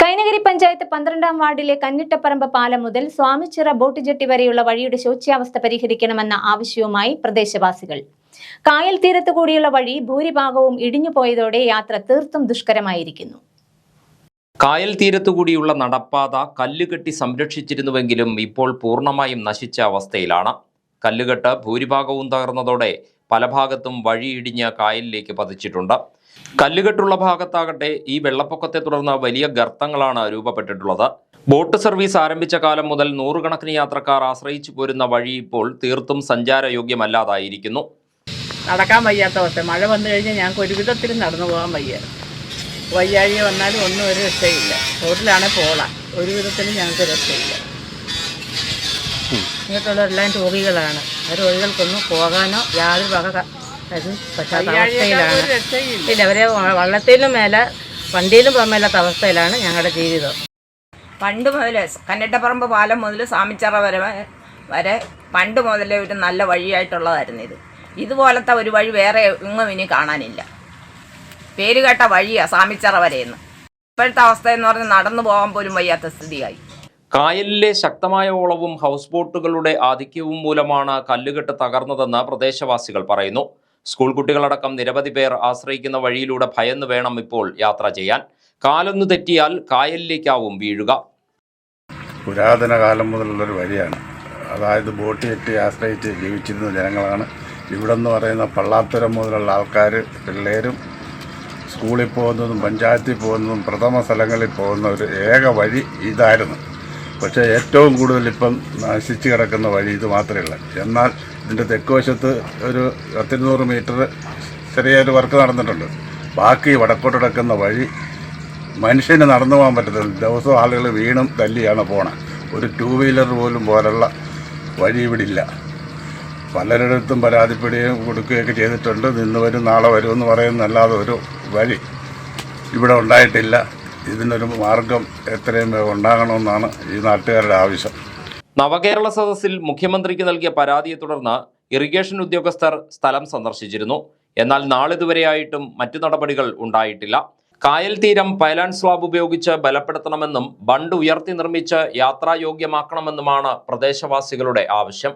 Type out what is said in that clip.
കൈനഗരി പഞ്ചായത്ത് പന്ത്രണ്ടാം വാർഡിലെ കന്നിട്ടപ്പറമ്പ് പാലം മുതൽ സ്വാമിച്ചിറ ബോട്ട് ജെട്ടി വരെയുള്ള വഴിയുടെ ശോച്യാവസ്ഥ പരിഹരിക്കണമെന്ന ആവശ്യവുമായി പ്രദേശവാസികൾ. കായൽ തീരത്തു കൂടിയുള്ള വഴി ഭൂരിഭാഗവും ഇടിഞ്ഞുപോയതോടെ യാത്ര തീർത്തും ദുഷ്കരമായിരിക്കുന്നു. കായൽ തീരത്തുകൂടിയുള്ള നടപ്പാത കല്ലുകെട്ടി സംരക്ഷിച്ചിരുന്നുവെങ്കിലും ഇപ്പോൾ പൂർണമായും നശിച്ച അവസ്ഥയിലാണ്. കല്ലുകെട്ട് ഭൂരിഭാഗവും തകർന്നതോടെ പല ഭാഗത്തും വഴിയിടിഞ്ഞ കായലിലേക്ക് പതിച്ചിട്ടുണ്ട്. കല്ലുകെട്ടുള്ള ഭാഗത്താകട്ടെ ഈ വെള്ളപ്പൊക്കത്തെ തുടർന്ന് വലിയ ഗർത്തങ്ങളാണ് രൂപപ്പെട്ടിട്ടുള്ളത്. ബോട്ട് സർവീസ് ആരംഭിച്ച കാലം മുതൽ നൂറുകണക്കിന് യാത്രക്കാർ ആശ്രയിച്ചു പോരുന്ന വഴി ഇപ്പോൾ തീർത്തും സഞ്ചാരയോഗ്യമല്ലാതായിരിക്കുന്നു. നടക്കാൻ വയ്യാത്ത അവസ്ഥ. മഴ വന്നു കഴിഞ്ഞാൽ ഞങ്ങൾക്ക് ഒരു വിധത്തിൽ നടന്നു പോകാൻ വയ്യ. വയ്യാഴി വന്നാലും ഒന്നും ഒരു രക്ഷയില്ല. റോഡിലാണെങ്കിൽ പോളാം. ഒരു വിധത്തിലും ഞങ്ങൾക്ക് രക്ഷയില്ല. ഇങ്ങോട്ടുള്ളവരെല്ലാം രോഗികളാണ്. ആ രോഗികൾക്കൊന്നും പോകാനോ യാതൊരു വക അവസ്ഥയിലാണ്. ഇല്ല അവരെ വള്ളത്തിലും മേലെ വണ്ടിയിലും പോകാൻ മേലാത്ത അവസ്ഥയിലാണ് ഞങ്ങളുടെ ജീവിതം. പണ്ട് മുതൽ കന്നിട്ടപ്പറമ്പ് പാലം മുതൽ സാമിച്ചറ വരെ വരെ പണ്ട് മുതലേ ഒരു നല്ല വഴിയായിട്ടുള്ളതായിരുന്നു ഇത്. ഇതുപോലത്തെ ഒരു വഴി വേറെ എങ്ങും ഇനി കാണാനില്ല. പേരുകേട്ട വഴിയാണ് സാമിച്ചറ വരെയെന്ന്. ഇപ്പോഴത്തെ അവസ്ഥയെന്ന് പറഞ്ഞാൽ നടന്നു പോകാൻ പോലും വയ്യാത്ത സ്ഥിതിയായി. കായലിലെ ശക്തമായ ഓളവും ഹൗസ് ബോട്ടുകളുടെ ആധിക്യവും മൂലമാണ് കല്ലുകെട്ട് തകർന്നതെന്ന് പ്രദേശവാസികൾ പറയുന്നു. സ്കൂൾ കുട്ടികളടക്കം നിരവധി പേർ ആശ്രയിക്കുന്ന വഴിയിലൂടെ ഭയന്ന് വേണം ഇപ്പോൾ യാത്ര ചെയ്യാൻ. കാലൊന്നു തെറ്റിയാൽ കായലിലേക്കാവും വീഴുക. പുരാതന കാലം മുതലുള്ളൊരു വഴിയാണ്. അതായത് ബോട്ട് കെട്ടി ആശ്രയിച്ച് ജീവിച്ചിരുന്ന ജനങ്ങളാണ്. ഇവിടെ എന്ന് പറയുന്ന പള്ളാത്തുരം മുതലുള്ള ആൾക്കാർ പിള്ളേരും സ്കൂളിൽ പോകുന്നതും പഞ്ചായത്തിൽ പോകുന്നതും പ്രഥമ സ്ഥലങ്ങളിൽ പോകുന്ന ഒരു ഏക വഴി ഇതായിരുന്നു. പക്ഷേ ഏറ്റവും കൂടുതൽ ഇപ്പം നശിച്ച് കിടക്കുന്ന വഴി ഇത് മാത്രമേ ഉള്ളൂ. എന്നാൽ ഇതിന്റെ തെക്കുവശത്ത് ഒരു പത്തിരുന്നൂറ് മീറ്റർ ചെറിയൊരു വർക്ക് നടന്നിട്ടുണ്ട്. ബാക്കി വടക്കോട്ട് കിടക്കുന്ന വഴി മനുഷ്യന് നടന്നു പോകാൻ പറ്റത്തില്ല. ദിവസവും ആളുകൾ വീണും തല്ലിയാണ് പോണത് ഒരു ടൂ വീലർ പോലും പോലുള്ള വഴി ഇവിടെ ഇല്ല. പലരിടത്തും പരാതിപ്പെടുകയും കൊടുക്കുകയൊക്കെ ചെയ്തിട്ടുണ്ട്. നിന്ന് വരും നാളെ വരുമെന്ന് പറയുന്നല്ലാതെ ഒരു വഴി ഇവിടെ ഉണ്ടായിട്ടില്ല. ഇതിനൊരു മാർഗം എത്രയും ഉണ്ടാകണമെന്നാണ് ഈ നാട്ടുകാരുടെ ആവശ്യം. നവകേരള സദസ്സിൽ മുഖ്യമന്ത്രിക്ക് നൽകിയ പരാതിയെ തുടർന്ന് ഇറിഗേഷൻ ഉദ്യോഗസ്ഥർ സ്ഥലം സന്ദർശിച്ചിരുന്നു. എന്നാൽ നാളിതുവരെയായിട്ടും മറ്റു നടപടികൾ ഉണ്ടായിട്ടില്ല. കായൽ തീരം പൈലാൻ സ്ലാബ് ഉപയോഗിച്ച് ബലപ്പെടുത്തണമെന്നും ബണ്ട് ഉയർത്തി നിർമ്മിച്ച് യാത്രായോഗ്യമാക്കണമെന്നുമാണ് പ്രദേശവാസികളുടെ ആവശ്യം.